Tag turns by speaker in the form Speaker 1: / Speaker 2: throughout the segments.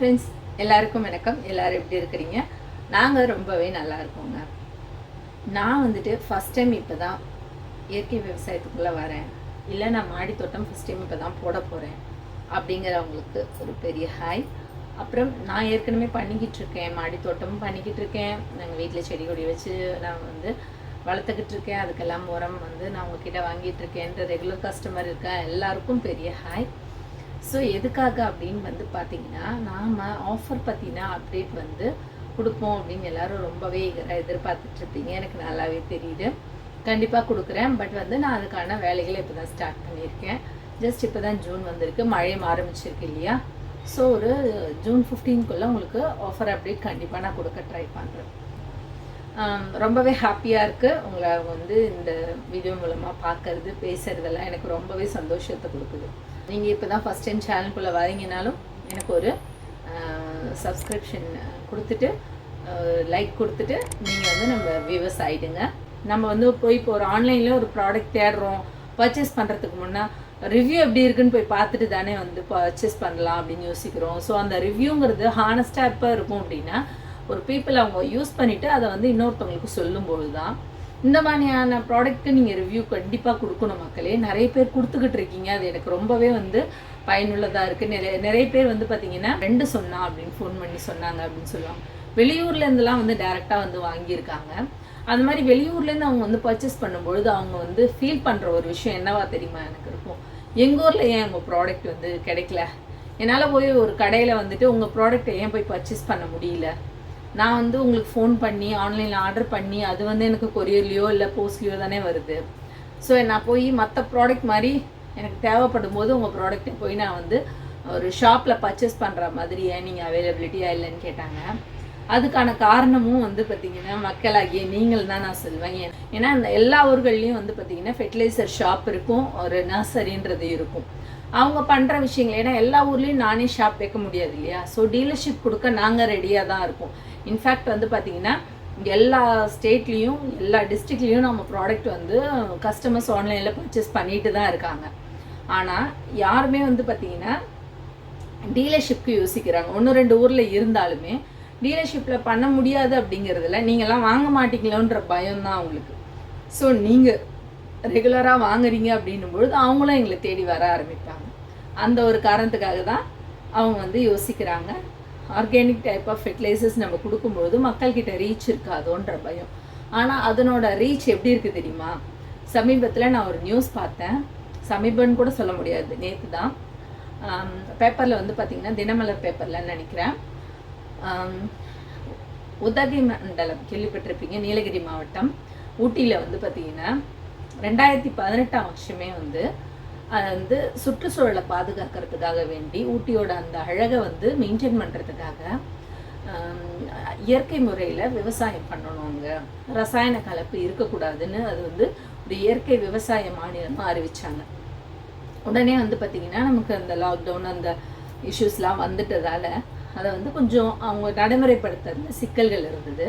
Speaker 1: Friends எல்லாருக்கும் வணக்கம். எல்லோரும் எப்படி இருக்கிறீங்க? நாங்கள் ரொம்பவே நல்லா இருக்கோங்க. நான் வந்துட்டு ஃபஸ்ட் டைம் இப்போ தான் இயற்கை விவசாயத்துக்குள்ளே வரேன். இல்லை நான் மாடி தோட்டம் ஃபஸ்ட் டைம் இப்போ தான் போட போகிறேன் அப்படிங்கிறவங்களுக்கு ஒரு பெரிய ஹாய் அப்புறம் நான் ஏற்கனவே பண்ணிக்கிட்டு இருக்கேன். மாடி தோட்டமும் பண்ணிக்கிட்டு இருக்கேன். நாங்கள் வீட்டில் செடி கொடி வச்சு நான் வந்து வளர்த்துக்கிட்டு இருக்கேன். அதுக்கெல்லாம் உரம் வந்து நான் உங்ககிட்ட வாங்கிட்டு இருக்கேன்ற ரெகுலர் கஸ்டமர் இருக்கேன் எல்லாருக்கும் பெரிய ஹாய் ஸோ எதுக்காக அப்படின்னு வந்து பார்த்தீங்கன்னா நாம் ஆஃபர் பற்றின அப்டேட் வந்து கொடுப்போம் அப்படின்னு எல்லாரும் ரொம்பவே எதிர்பார்த்துட்டு இருப்பீங்க. எனக்கு நல்லாவே தெரியுது. கண்டிப்பாக கொடுக்குறேன். பட் வந்து நான் அதுக்கான வேலைகளை இப்போ தான் ஸ்டார்ட் பண்ணியிருக்கேன். ஜஸ்ட் இப்போ தான் ஜூன் வந்திருக்கு. மழையும் ஆரம்பிச்சிருக்கு இல்லையா? ஸோ ஒரு ஜூன் ஃபிஃப்டீன்குள்ளே உங்களுக்கு ஆஃபர் அப்டேட் கண்டிப்பாக நான் கொடுக்க ட்ரை பண்ணுறேன் ரொம்பவே ஹாப்பியாக இருக்குது உங்களை வந்து இந்த வீடியோ மூலமாக பார்க்கறது பேசுகிறதெல்லாம் எனக்கு ரொம்பவே சந்தோஷத்தை கொடுக்குது. நீங்கள் இப்போ தான் ஃபஸ்ட் டைம் சேனலுக்குள்ளே வரீங்கனாலும் எனக்கு ஒரு சப்ஸ்கிரிப்ஷன் கொடுத்துட்டு லைக் கொடுத்துட்டு நீங்கள் வந்து நம்ம வியூவர்ஸ் ஆகிடுங்க நம்ம வந்து போய் இப்போ ஒரு ஆன்லைனில் ஒரு ப்ராடக்ட் தேடுறோம் பர்ச்சேஸ் பண்ணுறதுக்கு முன்னே ரிவ்யூ எப்படி இருக்குன்னு போய் பார்த்துட்டு தானே வந்து பர்ச்சேஸ் பண்ணலாம் அப்படின்னு யோசிக்கிறோம். ஸோ அந்த ரிவ்யூங்கிறது ஹானஸ்ட்டாக இப்போ இருக்கும் அப்படின்னா ஒரு பீப்புள் அவங்க யூஸ் பண்ணிவிட்டு அதை வந்து இன்னொருத்தவங்களுக்கு சொல்லும்பொழுது தான் இந்த மாதிரியான ப்ராடக்ட்டு நீங்கள் ரிவ்யூ கண்டிப்பாக கொடுக்கணும் மக்களே. நிறைய பேர் கொடுத்துக்கிட்டு இருக்கீங்க. அது எனக்கு ரொம்பவே வந்து பயனுள்ளதாக இருக்குது நிறைய நிறைய பேர் வந்து பார்த்தீங்கன்னா ரெண்டு சொன்னா அப்படின்னு ஃபோன் பண்ணி சொன்னாங்க அப்படின்னு சொல்லுவாங்க. வெளியூர்லேருந்துலாம் வந்து டேரெக்டாக வந்து வாங்கியிருக்காங்க. அந்த மாதிரி வெளியூர்லேருந்து அவங்க வந்து பர்ச்சேஸ் பண்ணும்பொழுது அவங்க வந்து ஃபீல் பண்ணுற ஒரு விஷயம் என்னவா தெரியுமா எனக்கு இருக்கும். எங்கள் ஊரில் ஏன் உங்கள் ப்ராடக்ட் வந்து கிடைக்கல? என்னால் போய் ஒரு கடையில் வந்துட்டு உங்கள் ப்ராடக்ட்டை ஏன் போய் பர்ச்சேஸ் பண்ண முடியல? நான் வந்து உங்களுக்கு ஃபோன் பண்ணி ஆன்லைனில் ஆர்டர் பண்ணி அது வந்து எனக்கு கொரியர்லேயோ இல்லை போஸ்ட்லேயோ தானே வருது. ஸோ நான் போய் மற்ற ப்ராடக்ட் மாதிரி எனக்கு தேவைப்படும் போது உங்கள் ப்ராடக்ட்டை போய் நான் வந்து ஒரு ஷாப்பில் பர்ச்சேஸ் பண்ணுற மாதிரி ஏன் நீங்கள் அவைலபிலிட்டியாக இல்லைன்னு கேட்டாங்க. அதுக்கான காரணமும் வந்து பார்த்தீங்கன்னா மக்களாகிய நீங்கள் தான் நான் சொல்லுவேன் ஏன் ஏன்னா இந்த எல்லா ஊர்கள்லேயும் வந்து பார்த்தீங்கன்னா ஃபெர்டிலைசர் ஷாப் இருக்கும் ஒரு நர்சரின்றது இருக்கும். அவங்க பண்ணுற விஷயங்கள் ஏன்னா எல்லா ஊர்லேயும் நானே ஷாப் வைக்க முடியாது இல்லையா? ஸோ டீலர்ஷிப் கொடுக்க நாங்கள் ரெடியாக தான் இருக்கோம். இன்ஃபேக்ட் வந்து பார்த்தீங்கன்னா எல்லா ஸ்டேட்லேயும் எல்லா டிஸ்ட்ரிக்ட்லேயும் நம்ம ப்ராடக்ட் வந்து கஸ்டமர்ஸ் ஆன்லைனில் பர்ச்சேஸ் பண்ணிட்டு தான் இருக்காங்க. ஆனால் யாருமே வந்து பார்த்தீங்கன்னா டீலர்ஷிப்க்கு யோசிக்கிறாங்க. ஒன்று ரெண்டு ஊரில் இருந்தாலுமே டீலர்ஷிப்பில் பண்ண முடியாது அப்படிங்கிறதுல நீங்கள்லாம் வாங்க மாட்டீங்களோன்ற பயம் தான் அவங்களுக்கு ஸோ நீங்கள் ரெகுலராக வாங்குறீங்க அப்படின்னும் பொழுது அவங்களும் எங்களை தேடி வர ஆரம்பிப்பாங்க. அந்த ஒரு காரணத்துக்காக தான் அவங்க வந்து யோசிக்கிறாங்க. ஆர்கானிக் டைப் ஆஃப் ஃபெர்டிலைசர்ஸ் நம்ம கொடுக்கும்போது மக்கள்கிட்ட ரீச் இருக்காதோன்ற பயம். ஆனால் அதனோட ரீச் எப்படி இருக்குது தெரியுமா? சமீபத்தில் நான் ஒரு நியூஸ் பார்த்தேன். சமீபம்னு கூட சொல்ல முடியாது நேற்று தான். பேப்பரில் வந்து பார்த்திங்கன்னா தினமலர் பேப்பரில் நினைக்கிறேன். உதகை மண்டலம் கேள்விப்பட்டிருப்பீங்க நீலகிரி மாவட்டம். ஊட்டியில் வந்து பார்த்திங்கன்னா ரெண்டாயிரத்தி பதினெட்டாம் வருஷமே வந்து வந்து சுற்றுச்சூழலை பாதுகாக்கிறதுக்காக வேண்டி ஊட்டியோட அந்த அழகை வந்து மெயின்டைன் பண்ணுறதுக்காக இயற்கை முறையில் விவசாயம் பண்ணணுங்க. ரசாயன கலப்பு இருக்கக்கூடாதுன்னு அது வந்து ஒரு இயற்கை விவசாய மாநிலமாக அறிவிச்சாங்க. உடனே வந்து பார்த்திங்கன்னா நமக்கு அந்த லாக்டவுன் அந்த இஷ்யூஸ்லாம் வந்துட்டதால் அதை வந்து கொஞ்சம் அவங்க நடைமுறைப்படுத்துறதுல சிக்கல்கள் இருந்தது.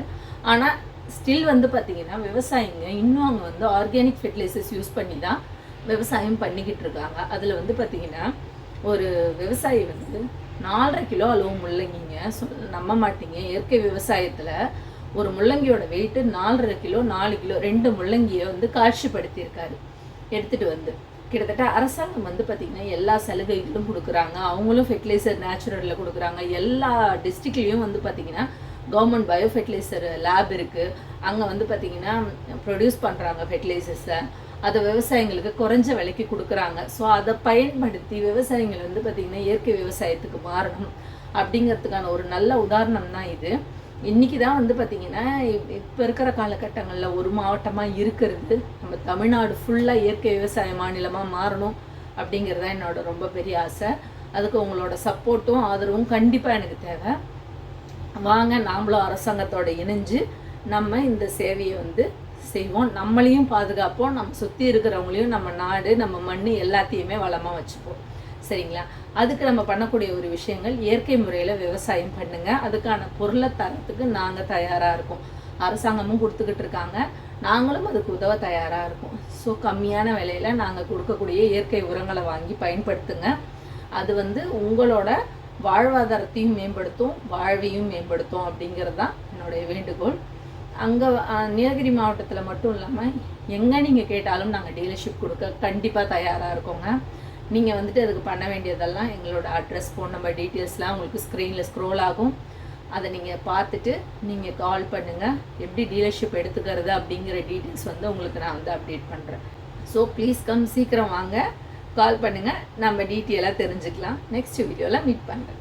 Speaker 1: ஆனால் ஸ்டில் வந்து பார்த்திங்கன்னா விவசாயிங்க இன்னும் அவங்க வந்து ஆர்கானிக் ஃபெர்டிலைசர்ஸ் யூஸ் பண்ணி தான் விவசாயம் பண்ணிக்கிட்டு இருக்காங்க. அதில் வந்து பார்த்திங்கன்னா ஒரு விவசாயி வந்து நாலரை கிலோ அளவு முள்ளங்கிங்க சொல் நம்ப மாட்டீங்க. இயற்கை விவசாயத்தில் ஒரு முள்ளங்கியோட வெயிட்டு நாலரை கிலோ நாலு கிலோ ரெண்டு முள்ளங்கியை வந்து காட்சிப்படுத்தியிருக்காரு. எடுத்துகிட்டு வந்து கிட்டத்தட்ட அரசாங்கம் வந்து பார்த்திங்கன்னா எல்லா சலுகைகளும் கொடுக்குறாங்க. அவங்களும் ஃபெர்டிலைசர் நேச்சுரலில் கொடுக்குறாங்க. எல்லா டிஸ்ட்ரிக்ட்லேயும் வந்து பார்த்திங்கன்னா கவர்மெண்ட் பயோ ஃபெர்டிலைசர் லேப் இருக்குது அங்கே வந்து பார்த்திங்கன்னா ப்ரொடியூஸ் பண்ணுறாங்க ஃபெர்டிலைசர்ஸை அதை விவசாயிங்களுக்கு குறைஞ்ச விலைக்கு கொடுக்குறாங்க. ஸோ அதை பயன்படுத்தி விவசாயிகள் வந்து பார்த்திங்கன்னா இயற்கை விவசாயத்துக்கு மாறணும் அப்படிங்கிறதுக்கான ஒரு நல்ல உதாரணம் தான் இது. இன்னைக்கு தான் வந்து பார்த்திங்கன்னா இப்போ இருக்கிற காலகட்டங்களில் ஒரு மாவட்டமாக இருக்கிறது. நம்ம தமிழ்நாடு ஃபுல்லாக இயற்கை விவசாய மாநிலமாக மாறணும் அப்படிங்கிறது தான் என்னோட ரொம்ப பெரிய ஆசை. அதுக்கு உங்களோட சப்போர்ட்டும் ஆதரவும் கண்டிப்பாக எனக்கு தேவை. வாங்க நாமளும் அரசாங்கத்தோட இணைஞ்சு நம்ம இந்த சேவையை வந்து செய்வோம். நம்மளையும் பாதுகாப்போம். நம்ம சுற்றி இருக்கிறவங்களையும் நம்ம நாடு நம்ம மண் எல்லாத்தையுமே வளமாக வச்சுப்போம். சரிங்களா? அதுக்கு நம்ம பண்ணக்கூடிய ஒரு விஷயங்கள் இயற்கை முறையில் விவசாயம் பண்ணுங்க. அதுக்கான பொருளை தரத்துக்கு நாங்கள் தயாராக இருக்கோம். அரசாங்கமும் கொடுத்துக்கிட்டு இருக்காங்க. நாங்களும் அதுக்கு உதவ தயாராக இருக்கோம். ஸோ கம்மியான விலையில நாங்கள் கொடுக்கக்கூடிய இயற்கை உரங்களை வாங்கி பயன்படுத்துங்க. அது வந்து உங்களோட வாழ்வாதாரத்தையும் மேம்படுத்தும் வாழ்வையும் மேம்படுத்தும் அப்படிங்கிறது தான் என்னுடைய வேண்டுகோள். அங்கே நீலகிரி மாவட்டத்தில் மட்டும் இல்லாமல் எங்கே நீங்கள் கேட்டாலும் நாங்கள் டீலர்ஷிப் கொடுக்க கண்டிப்பாக தயாராக இருக்கோங்க. நீங்கள் வந்துட்டு அதுக்கு பண்ண வேண்டியதெல்லாம் எங்களோட அட்ரஸ் ஃபோன் நம்பர் டீட்டெயில்ஸ்லாம் உங்களுக்கு ஸ்க்ரீனில் ஸ்க்ரோல் ஆகும். அதை நீங்கள் பார்த்துட்டு நீங்கள் கால் பண்ணுங்கள் எப்படி டீலர்ஷிப் எடுத்துக்கிறது அப்படிங்கிற டீட்டெயில்ஸ் வந்து உங்களுக்கு நான் வந்து அப்டேட் பண்ணுறேன் ஸோ ப்ளீஸ் கம் சீக்கிரம் வாங்க. கால் பண்ணுங்கள் நம்ம டீட்டெயிலாக தெரிஞ்சுக்கலாம். நெக்ஸ்ட் வீடியோவில் மீட் பண்ணுறேன்